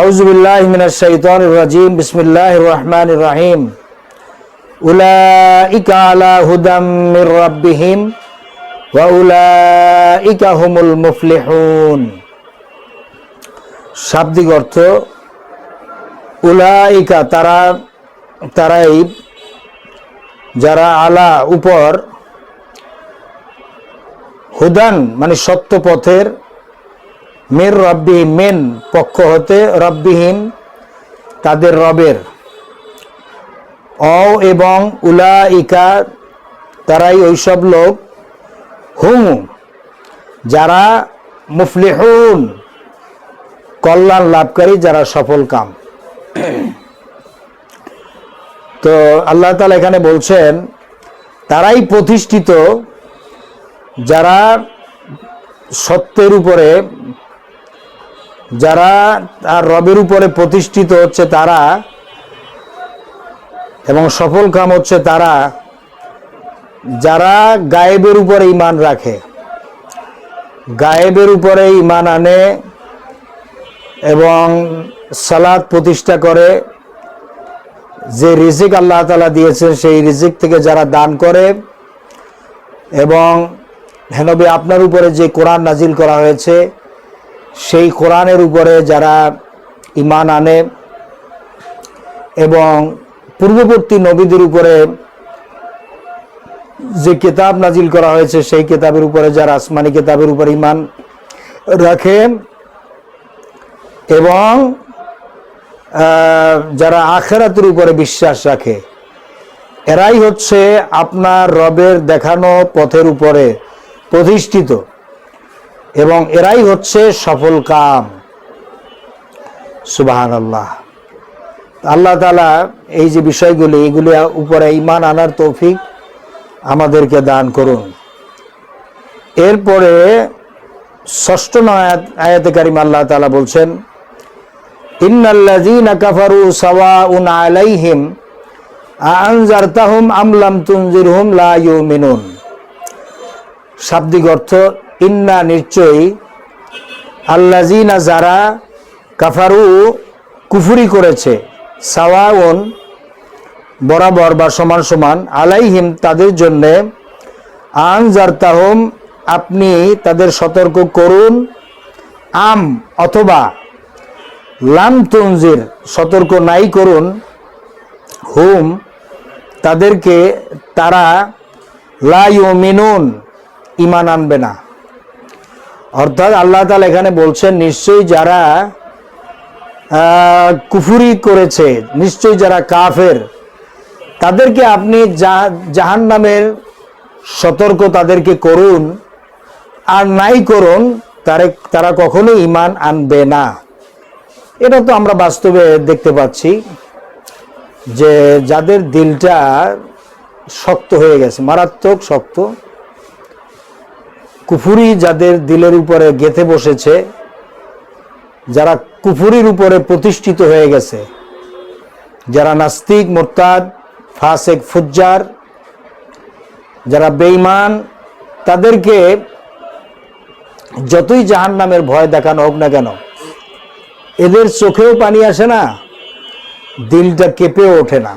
আউজবিল্লাহ মিনাশ শাইতান রাজিম বিসমিল্লাহ রহমান রাহিম। উলাইকা আলা হুদাম মির রাব্বিহিম ওয়া উলাইকা হুমুল মুফলিহুন। শাব্দিক অর্থ, উলাইকা তারা, তারাই যারা আলা উপর হুদান মানে সত্য পথের মের রব্বি মেন পক্ষ হতে রব্বিহীন তাদের রবের। অ এবং উলা ইকা তারাই ওইসব লোক। হুম, যারা মুফলিহুন, কল্যাণ লাভকারী, যারা সফল কাম। তো আল্লাহ তালা এখানে বলছেন, তারাই প্রতিষ্ঠিত যারা সত্যের উপরে যারা তার রবের উপরে প্রতিষ্ঠিত হচ্ছে তারা এবং সফল কাম হচ্ছে তারা যারা গায়েবের উপরে ইমান রাখে। গায়েবের উপরে ইমান আনে এবং সালাদ প্রতিষ্ঠা করে। যে রিজিক আল্লাহ তালা দিয়েছেন সেই রিজিক থেকে যারা দান করে এবং হেনবি আপনার উপরে যে কোরআন নাজিল করা হয়েছে সেই কোরআনের উপরে যারা ইমান আনে এবং পূর্ববর্তী নবীদের উপরে যে কিতাব নাজিল করা হয়েছে, সেই কিতাবের উপরে যারা আসমানি কিতাবের উপরে ইমান রাখে এবং যারা আখেরাতের উপরে বিশ্বাস রাখে, এরাই হচ্ছে আপনার রবের দেখানো পথের উপরে প্রতিষ্ঠিত। এবং এরাই হচ্ছে সফল কাম। সুবাহান আল্লাহ আল্লাহ তালা এই যে বিষয়গুলি, এগুলি উপরে ইমান আনার তৌফিক আমাদেরকে দান করুন। এরপরে ষষ্ঠ আয়াত, আয়াতে কারিম আল্লাহ তালা বলছেন, ইন্নাল্লাযীনা কাফারু সাওয়াউন আলাইহিম আনজারতাহুম আম লাম তুনজিরহুম লা ইউমিনুন। শাব্দিক অর্থ ইন্না নিশ্চয়ই আল্লাযীনা যারা কাফারু, কুফুরি করেছে, সাওয়াউন বরাবর বা সমান সমান, আলাইহিম তাদের জন্যে, আনজারতাহুম, আপনি তাদের সতর্ক করুন। আম অথবা লাম তঞ্জির সতর্ক নাই করুন। হুম, তাদেরকে তারা লাইও মিনুন ইমান আনবে না। অর্থাৎ আল্লাহ তালা এখানে বলছেন, নিশ্চয়ই যারা কুফুরি করেছে, নিশ্চয়ই যারা কাফের, তাদেরকে আপনি জাহান নামের সতর্ক তাদেরকে করুন। আর নাই করুন, তারে, তারা কখনো ইমান আনবে না। এটা তো আমরা বাস্তবে দেখতে পাচ্ছি যে যাদের দিলটা শক্ত হয়ে গেছে, মারাত্মক শক্ত কুফুরি যাদের দিলের উপরে গেথে বসেছে, যারা কুফুরির উপরে প্রতিষ্ঠিত হয়ে গেছে, যারা নাস্তিক, মোরতাদ, ফাসেক, ফুজ্জার, যারা বেঈমান, তাদেরকে যতই জাহান নামের ভয় দেখানো হোক না কেন, এদের চোখেও পানি আসে না, দিলটা কেঁপেও ওঠে না।